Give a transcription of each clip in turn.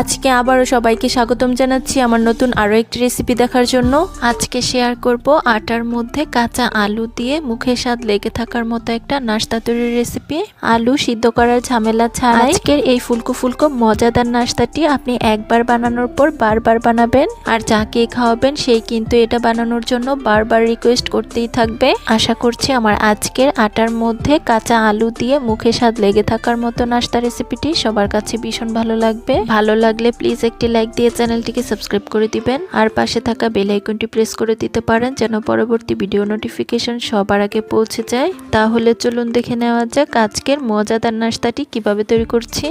আজকে আবারও সবাইকে স্বাগতম জানাচ্ছি আমার নতুন আরও একটি রেসিপি দেখার জন্য। আজকে শেয়ার করব আটার মধ্যে কাঁচা আলু দিয়ে মুখে স্বাদ লেগে থাকার মতো একটা নাস্তা তৈরির রেসিপি আলু সিদ্ধ করার ঝামেলা ছাড়া আজকের এই ফুলকো ফুলকো মজাদার নাস্তাটি আপনি একবার বানানোর পর বারবার বানাবেন। আর যাকে খাওয়াবেন সেই কিন্তু এটা বানানোর জন্য বারবার রিকোয়েস্ট করতেই থাকবে। আশা করছি আমার আজকের আটার মধ্যে কাঁচা আলু দিয়ে মুখে স্বাদ লেগে থাকার মতো নাস্তা রেসিপিটি সবার কাছে ভীষণ ভালো লাগবে। ভালো লাগলে প্লিজ একটি লাইক দিয়ে চ্যানেলটিকে সাবস্ক্রাইব করে দিবেন। আর পাশে থাকা বেল আইকনটি প্রেস করে দিতে পারেন যেন পরবর্তী ভিডিও নোটিফিকেশন সবার আগে পৌঁছে যায়। তাহলে চলুন দেখে নেওয়া যাক আজকের মজাদার নাস্তাটি কীভাবে তৈরি করছি।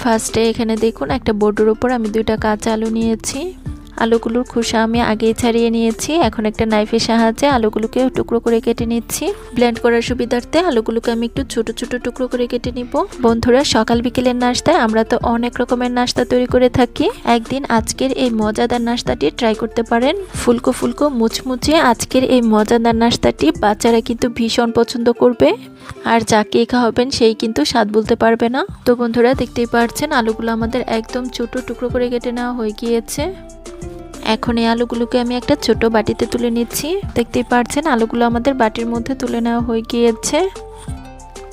ফার্স্টে এখানে দেখুন, একটা বোর্ডের উপর আমি দুইটা কাঁচা আলু নিয়েছি। আলুগুলোর খোসা আমি আগেই ছাড়িয়ে নিয়েছি। এখন একটা নাইফের সাহায্যে আলুগুলোকে টুকরো করে কেটে নিচ্ছি। ব্লেন্ড করার সুবিধার্থে আলুগুলোকে আমি একটু ছোট ছোট টুকরো করে কেটে নিব। বন্ধুরা, সকাল বিকেলের নাস্তায় আমরা তো অনেক রকমের নাস্তা তৈরি করে থাকি। একদিন আজকের এই মজাদার নাস্তাটি ট্রাই করতে পারেন। ফুলকো ফুলকো মুচমুচে আজকের এই মজাদার নাস্তাটি বাচ্চারা কিন্তু ভীষণ পছন্দ করবে। আর যাকে খাওয়াবেন সেই কিন্তু স্বাদ বলতে পারবে না। তো বন্ধুরা, দেখতেই পারছেন, আলুগুলো আমাদের একদম ছোট টুকরো করে কেটে নেওয়া হয়ে গিয়েছে। এখন এই আলুগুলোকে আমি একটা ছোট বাটিতে তুলে নিচ্ছি। দেখতেই পারছেন, আলুগুলো আমাদের বাটির মধ্যে তুলে নেওয়া হয়ে গিয়েছে।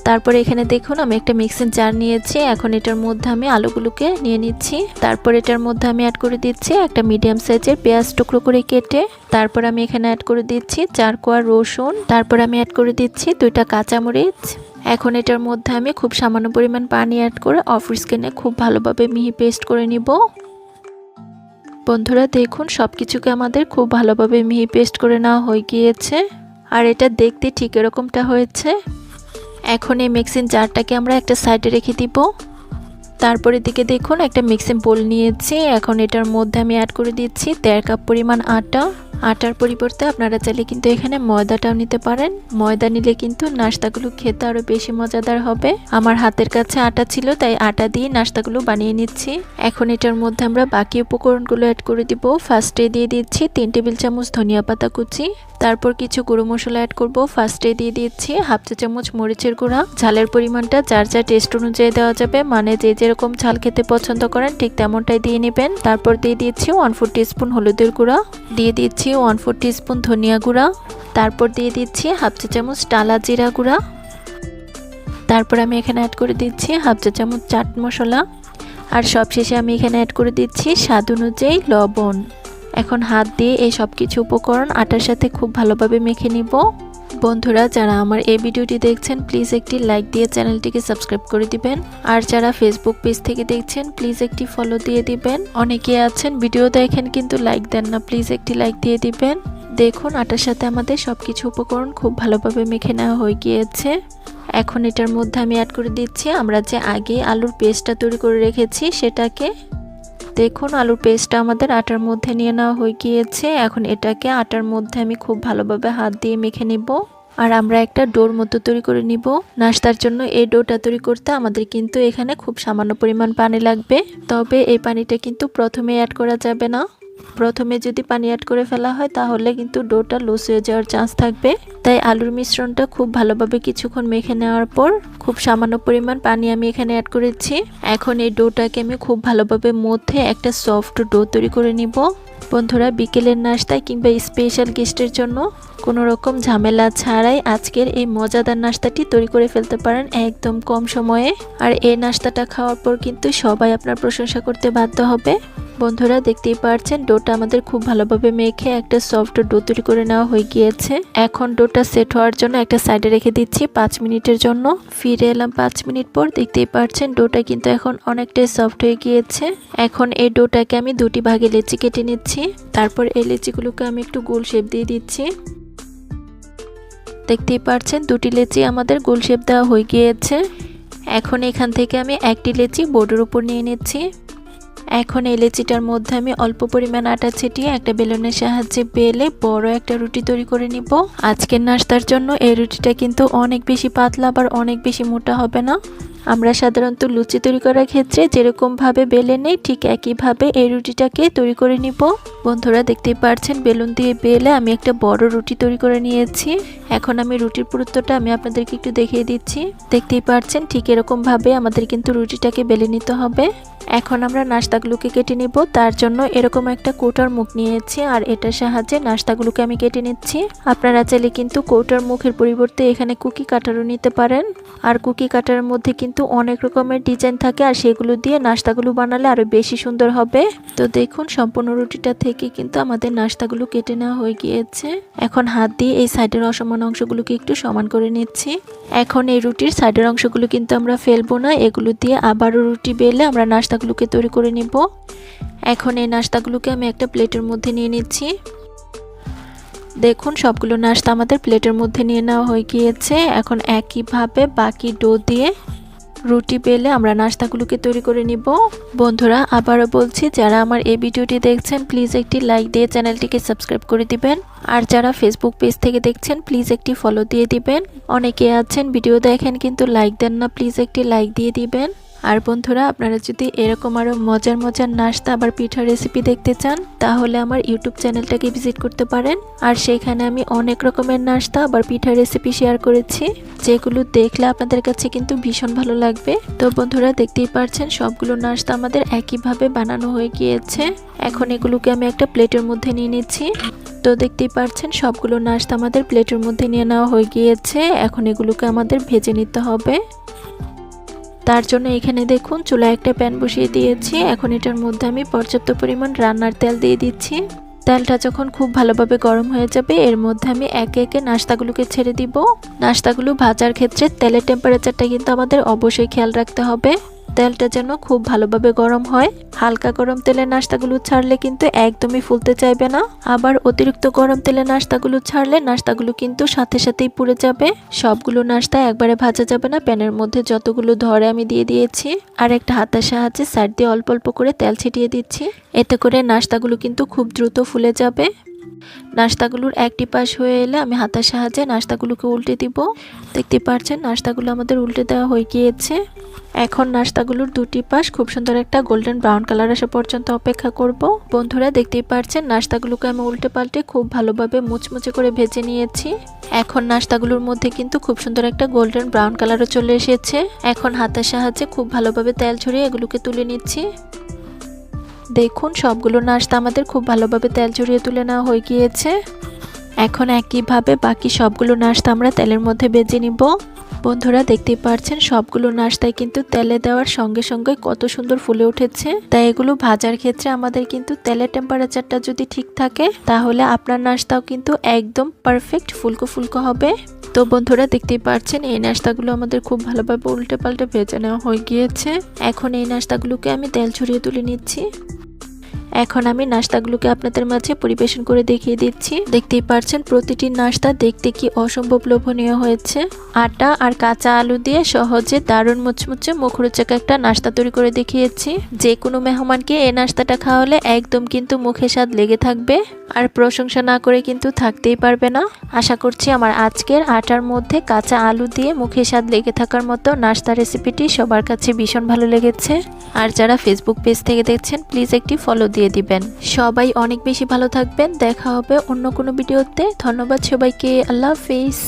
তারপরে এখানে দেখুন, আমি একটা মিক্সিং জার নিয়েছি। এখন এটার মধ্যে আমি আলুগুলোকে নিয়ে নিচ্ছি। তারপর এটার মধ্যে আমি অ্যাড করে দিচ্ছি একটা মিডিয়াম সাইজের পেঁয়াজ টুকরো করে কেটে। তারপর আমি এখানে অ্যাড করে দিচ্ছি চার কোয়া রসুন। তারপর আমি অ্যাড করে দিচ্ছি দুইটা কাঁচামরিচ। এখন এটার মধ্যে আমি খুব সামান্য পরিমাণ পানি অ্যাড করে অফ স্কিনে খুব ভালোভাবে মিহি পেস্ট করে নিব। বন্ধুরা, দেখুন সব কিছুকে আমাদের খুব ভালোভাবে মিহি পেস্ট করে নেওয়া হয়ে গিয়েছে। আর এটা দেখতে ঠিক এরকমটা হয়েছে। এখন এই মিক্সিং জারটাকে আমরা একটা সাইডে রেখে দিব। তারপরে দিকে দেখুন, একটা মিক্সিং বোল নিয়েছি। এখন এটার মধ্যে আমি অ্যাড করে দিচ্ছি দেড় কাপ পরিমাণ আটা। আটার পরিবর্তে আপনারা চাইলে কিন্তু এখানে ময়দাটাও নিতে পারেন। ময়দা নিলে কিন্তু নাস্তাগুলো খেতে আরও বেশি মজাদার হবে। আমার হাতের কাছে আটা ছিল, তাই আটা দিয়ে নাস্তাগুলো বানিয়ে নিচ্ছি। এখন এটার মধ্যে আমরা বাকি উপকরণগুলো অ্যাড করে দিব। ফার্স্টে দিয়ে দিচ্ছি তিন টেবিল চামচ ধনিয়া পাতা কুচি তারপর কিছু গুঁড়ো মশলা অ্যাড করব। ফার্স্টে দিয়ে দিচ্ছি হাফ চা চামচ মরিচের গুঁড়া। ঝালের পরিমাণটা যার যা টেস্ট অনুযায়ী দেওয়া যাবে মানে যে যেরকম ঝাল খেতে পছন্দ করেন, ঠিক তেমনটাই দিয়ে নেবেন। তারপর দিয়ে দিচ্ছি ওয়ান ফোর টিস্পুন হলুদের গুঁড়া। দিয়ে দিচ্ছি ওয়ান ফোর টিস্পুন ধনিয়া গুঁড়া। তারপর দিয়ে দিচ্ছি হাফ চা চামচ টালা জিরা গুঁড়া। তারপর আমি এখানে অ্যাড করে দিচ্ছি হাফ চা চামচ চাট মশলা। আর সবশেষে আমি এখানে অ্যাড করে দিচ্ছি স্বাদ অনুযায়ী লবণ। এখন হাত দিয়ে এই সব কিছু উপকরণ আটার সাথে খুব ভালোভাবে মেখে নিব। বন্ধুরা, যারা আমার এই ভিডিওটি দেখছেন প্লিজ একটি লাইক দিয়ে চ্যানেলটিকে সাবস্ক্রাইব করে দিবেন। আর যারা ফেসবুক পেজ থেকে দেখছেন প্লিজ একটি ফলো দিয়ে দিবেন। অনেকে আছেন, ভিডিও দেখেন কিন্তু লাইক দেন না প্লিজ একটি লাইক দিয়ে দিবেন। দেখুন, আটার সাথে আমাদের সব কিছু উপকরণ খুব ভালোভাবে মেখে নেওয়া হয়ে গিয়েছে। এখন এটার মধ্যে আমি অ্যাড করে দিচ্ছি। আমরা যে আগে আলুর পেস্টটা তৈরি করে রেখেছি, সেটাকে দেখুন, আলুর পেস্টটা আমাদের আটার মধ্যে নিয়ে নেওয়া হয়ে গিয়েছে। এখন এটাকে আটার মধ্যে আমি খুব ভালোভাবে হাত দিয়ে মেখে নিব। আর আমরা একটা ডোর মতো তৈরি করে নিব। নাস্তার জন্য এই ডোটা তৈরি করতে আমাদের কিন্তু এখানে খুব সামান্য পরিমাণ পানি লাগবে। তবে এই পানিটা কিন্তু প্রথমে অ্যাড করা যাবে না। প্রথমে যদি পানি অ্যাড করে ফেলা হয়, তাহলে কিন্তু ডোটা লুজ হয়ে যাওয়ার চান্স থাকবে। তাই আলুর মিশ্রণটা খুব ভালোভাবে কিছুক্ষণ মেখে নেওয়ার পর খুব সামান্য পরিমাণ পানি আমি এখানে অ্যাড করেছি। এখন এই ডোটাকে আমি খুব ভালোভাবে মধ্যে একটা সফট ডো তৈরি করে নিব। বন্ধুরা, বিকেলের নাস্তায় কিংবা স্পেশাল গেস্টের জন্য কোনো রকম ঝামেলা ছাড়াই আজকের এই মজাদার নাস্তাটি তৈরি করে ফেলতে পারেন একদম কম সময়ে। আর এই নাস্তাটা খাওয়ার পর কিন্তু সবাই আপনার প্রশংসা করতে বাধ্য হবে। বন্ধুরা দেখতেই পারছেন, ডোটা আমাদের খুব ভালোভাবে মেখে একটা সফট ডো তৈরি করে নেওয়া হয়ে গিয়েছে। এখন ডোটা সেট হওয়ার জন্য একটা সাইডে রেখে দিচ্ছি পাঁচ মিনিটের জন্য। ফিরে এলাম পাঁচ মিনিট পর, দেখতেই পারছেন ডোটা কিন্তু এখন অনেকটাই সফট হয়ে গিয়েছে। এখন এই ডোটাকে আমি দুটি ভাগে লেচি কেটে নিচ্ছি। তারপর এই লেচিগুলোকে আমি একটু গোল শেপ দিয়ে দিচ্ছি। দেখতেই পারছেন দুটি লেচি আমাদের গোল শেপ দেওয়া হয়ে গিয়েছে। এখন এখান থেকে আমি একটি লেচি বোর্ডের উপর নিয়ে নিচ্ছি। এখন এই লেচিটার মধ্যে আমি অল্প পরিমাণ আটা ছিটিয়ে একটা বেলুনের সাহায্যে বেলে বড় একটা রুটি তৈরি করে নিব। আজকের নাস্তার জন্য এই রুটিটা কিন্তু অনেক বেশি পাতলা আবার অনেক বেশি মোটা হবে না। আমরা সাধারণত লুচি তৈরি করার ক্ষেত্রে যেরকমভাবে বেলে নেই, ঠিক একইভাবে এই রুটিটাকে তৈরি করে নিব। বন্ধুরা দেখতেই পারছেন, বেলুন দিয়ে বেলে আমি একটা বড় রুটি তৈরি করে নিয়েছি। এখন আমি রুটির পুরুত্বটা আমি আপনাদেরকে একটু দেখিয়ে দিচ্ছি। দেখতেই পারছেন, ঠিক এরকমভাবে আমাদের কিন্তু রুটিটাকে বেলে নিতে হবে। এখন আমরা নাস্তাগুলোকে কেটে নিব। তার জন্য এরকম একটা কৌটার মুখ নিয়েছি আর এটার সাহায্যে নাস্তাগুলোকে আমি কেটে নিচ্ছি। আপনারা চাইলে কিন্তু কৌটার মুখের পরিবর্তে এখানে কুকি কাটারও নিতে পারেন। আর কুকি কাটার মধ্যে কিন্তু অনেক রকমের ডিজাইন থাকে আর সেগুলো দিয়ে নাস্তাগুলো বানালে আরও বেশি সুন্দর হবে। তো দেখুন, সম্পূর্ণ রুটিটা থেকে কিন্তু আমাদের নাস্তাগুলো কেটে নেওয়া হয়ে গিয়েছে। এখন হাত দিয়ে এই সাইডের অসমান অংশগুলোকে একটু সমান করে নিচ্ছি। এখন এই রুটির সাইডের অংশগুলো কিন্তু আমরা ফেলব না, এগুলো দিয়ে আবারও রুটি বেলে আমরা নাস্তাগুলোকে তৈরি করে নিব। এখন এই নাস্তাগুলোকে আমি একটা প্লেটের মধ্যে নিয়ে নিচ্ছি। দেখুন, সবগুলো নাস্তা আমাদের প্লেটের মধ্যে নিয়ে নেওয়া হয়ে গিয়েছে। এখন একইভাবে বাকি ডো দিয়ে রুটি পেলে আমরা নাস্তাগুলোকে তৈরি করে নিব। বন্ধুরা, আবারও বলছি, যারা আমার এই ভিডিওটি দেখছেন প্লিজ একটি লাইক দিয়ে চ্যানেলটিকে সাবস্ক্রাইব করে দিবেন। আর যারা ফেসবুক পেজ থেকে দেখছেন প্লিজ একটি ফলো দিয়ে দিবেন। অনেকে আছেন ভিডিও দেখেন, কিন্তু লাইক দেন না প্লিজ একটি লাইক দিয়ে দিবেন। আর বন্ধুরা, আপনারা যদি এরকম আরও মজার মজার নাস্তা আবার পিঠার রেসিপি দেখতে চান, তাহলে আমার ইউটিউব চ্যানেলটাকে ভিজিট করতে পারেন। আর সেখানে আমি অনেক রকমের নাস্তা আবার পিঠা রেসিপি শেয়ার করেছি, যেগুলো দেখলে আপনাদের কাছে কিন্তু ভীষণ ভালো লাগবে। তো বন্ধুরা, দেখতেই পারছেন, সবগুলো নাস্তা আমাদের একইভাবে বানানো হয়ে গিয়েছে। এখন এগুলোকে আমি একটা প্লেটের মধ্যে নিয়ে নিচ্ছি। তো দেখতেই পারছেন, সবগুলো নাস্তা আমাদের প্লেটের মধ্যে নিয়ে নেওয়া হয়ে গিয়েছে। এখন এগুলোকে আমাদের ভেজে নিতে হবে। তার জন্য এখানে দেখুন চুলা একটা প্যান বসিয়ে দিয়েছি। এখন এটার মধ্যে আমি পর্যাপ্ত পরিমাণ রান্নার তেল দিয়ে দিচ্ছি। তেলটা যখন খুব ভালোভাবে গরম হয়ে যাবে, এর মধ্যে আমি একে একে নাস্তাগুলোকে ছেড়ে দিব। নাস্তাগুলো ভাজার ক্ষেত্রে তেলের টেম্পারেচারটা কিন্তু আমাদের অবশ্যই খেয়াল রাখতে হবে। তেলটা যেন খুব ভালোভাবে গরম হয়। হালকা গরম তেলে নাস্তাগুলো ছাড়লে কিন্তু একদমই ফুলতে চাইবে না। আবার অতিরিক্ত গরম তেলে নাস্তাগুলো ছাড়লে নাস্তাগুলো কিন্তু সাথে সাথেই পুড়ে যাবে। সবগুলো নাস্তা একবারে ভাজা যাবে না। প্যানের মধ্যে যতগুলো ধরে আমি দিয়ে দিয়েছি। আর একটা হাতের সাহায্যে সাইড দিয়ে অল্প অল্প করে তেল ছিটিয়ে দিচ্ছি। এতে করে নাস্তাগুলো কিন্তু খুব দ্রুত ফুলে যাবে। নাস্তাগুলোর একটি পাশ হয়ে এলে আমি হাতের সাহায্যে নাস্তাগুলোকে উল্টে দিব। দেখতে পাচ্ছেন নাস্তাগুলো আমাদের উল্টে দেওয়া হয়ে গিয়েছে। এখন নাস্তাগুলোর দুটি পাশ খুব সুন্দর একটা গোল্ডেন ব্রাউন কালার আসা পর্যন্ত অপেক্ষা করব। বন্ধুরা, দেখতেই পাচ্ছেন নাস্তাগুলোকে আমি উল্টে পাল্টে খুব ভালোভাবে মুচমুচে করে ভেজে নিয়েছি। এখন নাস্তাগুলোর মধ্যে কিন্তু খুব সুন্দর একটা গোল্ডেন ব্রাউন কালারও চলে এসেছে। এখন হাতের সাহায্যে খুব ভালোভাবে তেল ছড়িয়ে এগুলোকে তুলে নিচ্ছি। দেখুন, সবগুলো নাস্তা আমাদের খুব ভালোভাবে তেল ঝরিয়ে তুলে নেওয়া হয়ে গিয়েছে। এখন একইভাবে বাকি সবগুলো নাস্তা আমরা তেলের মধ্যে বেজে নিব। বন্ধুরা দেখতে পারছেন, সবগুলো নাস্তায় কিন্তু তেলে দেওয়ার সঙ্গে সঙ্গে কত সুন্দর ফুলে উঠেছে। তাই এগুলো ভাজার ক্ষেত্রে আমাদের কিন্তু তেলের টেম্পারেচারটা যদি ঠিক থাকে, তাহলে আপনার নাস্তাও কিন্তু একদম পারফেক্ট ফুলকো ফুলকো হবে। তো বন্ধুরা দেখতেই পারছেন, এই নাস্তাগুলো আমাদের খুব ভালোভাবে উল্টে পাল্টে ভেজে নেওয়া হয়ে গিয়েছে। এখন এই নাস্তাগুলোকে আমি তেল ছড়িয়ে তুলে নিচ্ছি। এখন আমি নাস্তাগুলোকে আপনাদের মাঝে পরিবেশন করে দেখিয়ে দিচ্ছি। দেখতেই পারছেন প্রতিটি নাস্তা দেখতে কি অসম্ভব লোভনীয় হয়েছে। আটা আর কাঁচা আলু দিয়ে সহজে দারুণ মুচমুচে মুখরোচক একটা নাস্তা তৈরি করে দেখিয়েছি। যে কোনো মেহমানকে এই নাস্তাটা খাওয়ালে একদম কিন্তু মুখে স্বাদ লেগে থাকবে আর প্রশংসা না করে কিন্তু থাকতেই পারবে না। আশা করছি আমার আজকের আটার মধ্যে কাঁচা আলু দিয়ে মুখে স্বাদ লেগে থাকার মতো নাস্তা রেসিপিটি সবার কাছে ভীষণ ভালো লেগেছে। আর যারা ফেসবুক পেজ থেকে দেখছেন প্লিজ একটি ফলো দিয়ে দিবেন। সবাই অনেক বেশি ভালো থাকবেন। দেখা হবে অন্য কোনো ভিডিওতে। ধন্যবাদ সবাইকে। আল্লাহ হাফিজ।